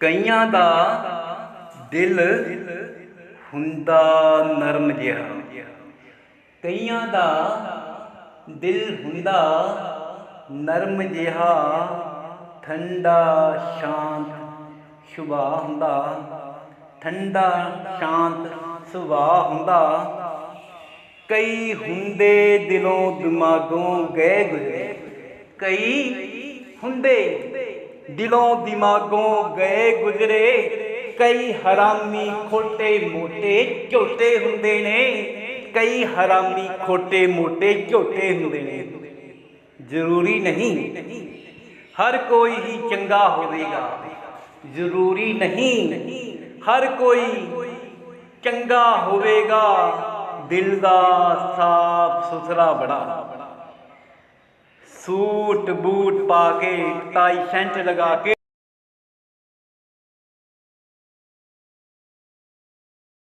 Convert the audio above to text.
ਕਈਆਂ ਦਾ ਦਿਲ ਹੁੰਦਾ ਨਰਮ ਜਿਹਾ। ਕਈਆਂ ਦਾ ਦਿਲ ਹੁੰਦਾ ਨਰਮ ਜਿਹਾ, ਠੰਡਾ, ਸ਼ਾਂਤ, ਸੁਭਾਅ ਹੁੰਦਾ। ਠੰਡਾ, ਸ਼ਾਂਤ, ਸੁਭਾਅ ਹੁੰਦਾ। ਕਈ ਹੁੰਦੇ ਦਿਲੋਂ ਦਿਮਾਗੋਂ ਗਏ ਗੁਜ਼ਰੇ ਕਈ ਹੁੰਦੇ ਦਿਲੋਂ ਦਿਮਾਗੋਂ ਗਏ ਗੁਜ਼ਰੇ। ਕਈ ਹਰਾਮੀ ਖੋਟੇ ਮੋਟੇ ਝੋਟੇ ਹੁੰਦੇ ਨੇ। ਕਈ ਹਰਾਮੀ ਖੋਟੇ ਮੋਟੇ ਝੋਟੇ ਹੁੰਦੇ ਨੇ। ਜ਼ਰੂਰੀ ਨਹੀਂ। ਹਰ ਕੋਈ ਹੀ ਚੰਗਾ ਹੋਵੇਗਾ। ਜ਼ਰੂਰੀ ਨਹੀਂ। ਹਰ ਕੋਈ ਚੰਗਾ ਹੋਵੇਗਾ। ਦਿਲ ਦਾ ਸਾਫ਼ ਸੁਥਰਾ ਬੜਾ ਸੂਟ ਬੂਟ ਪਾ ਕੇ ਟਾਈ ਸੈਂਟ ਲਗਾ ਕੇ।